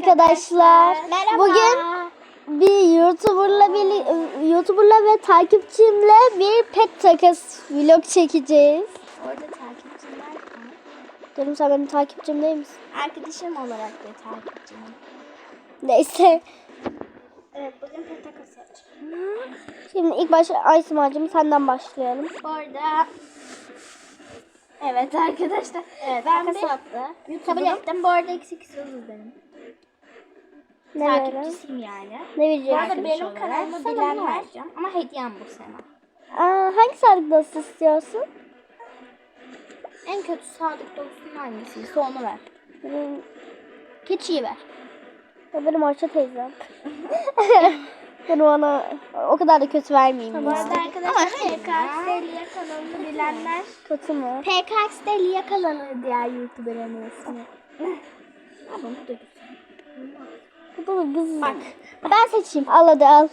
arkadaşlar. Merhaba. Bugün bir YouTuber'la bir YouTuber'la ve takipçimle bir pet takas vlog çekeceğiz. Orada takipçiler var. Canım sen benim takipçim değil misin? Arkadaşım olarak da takipçim. Neyse. Evet bugün pet takası açacağım. Şimdi ilk başta Aysimacığım senden başlayalım. Orada Evet arkadaşlar. Evet, ben takas bir kabul ettim. Bu arada eksik sözü benim. Ne? Takipçisiyim yani. Ne? Bu arada benim olarak. kanalımı Sana bilen bunu vereceğim. Ama hediyem bu sene. Aa, hangi nasıl istiyorsun? En kötü sadık dostun hangisiyse onu ver. Benim, Keçiyi ver. ya benim Ayşe teyzem. ben ona o kadar da kötü vermeyeyim Bu ya. arada arkadaşlar PKX'de Lia kanalını bilenler Kötü mü? PKX'de Lia kanalı diğer YouTuber'ın ismi. Ama bu da güzel. Bu da kız. Bak. Ben seçeyim. Al hadi al.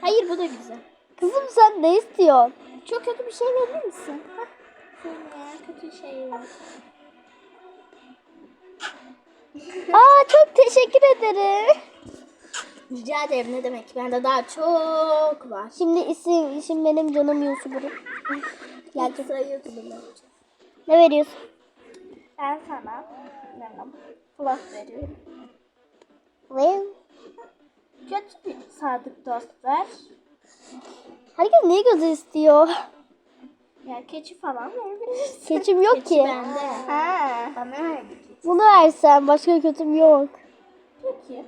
Hayır bu da güzel. Kızım sen ne istiyorsun? Çok kötü bir şey verir misin? Hah. Şöyle kötü şey. Aa çok teşekkür ederim. Rica ederim ne demek. Bende daha çok var. Şimdi isim, isim benim canım YouTuber'ım. Geldi sıra YouTuber'la. Ne veriyorsun? Ben sana plus veriyorum. Ve Kötü bir sadık dost ver. herkes niye gözü istiyor? Ya keçi falan verebilirsin. Keçim yok Keçi ki. bende. Ha. Bana verdi keçi. Bunu versen başka kötüm yok. Peki.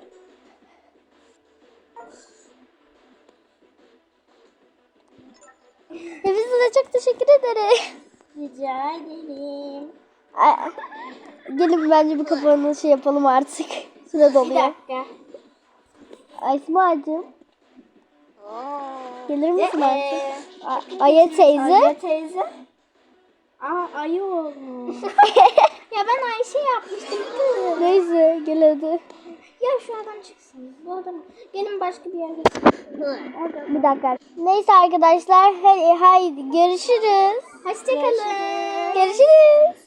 Hepinize de çok teşekkür ederim. Rica ederim. Ay, Gelin bence bir kapanışı şey yapalım artık. Bir doluyor. dakika. Aysimacığım gelir misin Ee, artık? A- Aya teyze. Ayşe teyze. Aa ayı olmuş. ya ben Ayşe yapmıştım kız. Neyse gel hadi. Ya şu adam çıksın. Bu adam. Gelin başka bir yerde. Orada. Bir dakika. Neyse arkadaşlar. Hadi, haydi görüşürüz. Hoşçakalın. Görüşürüz.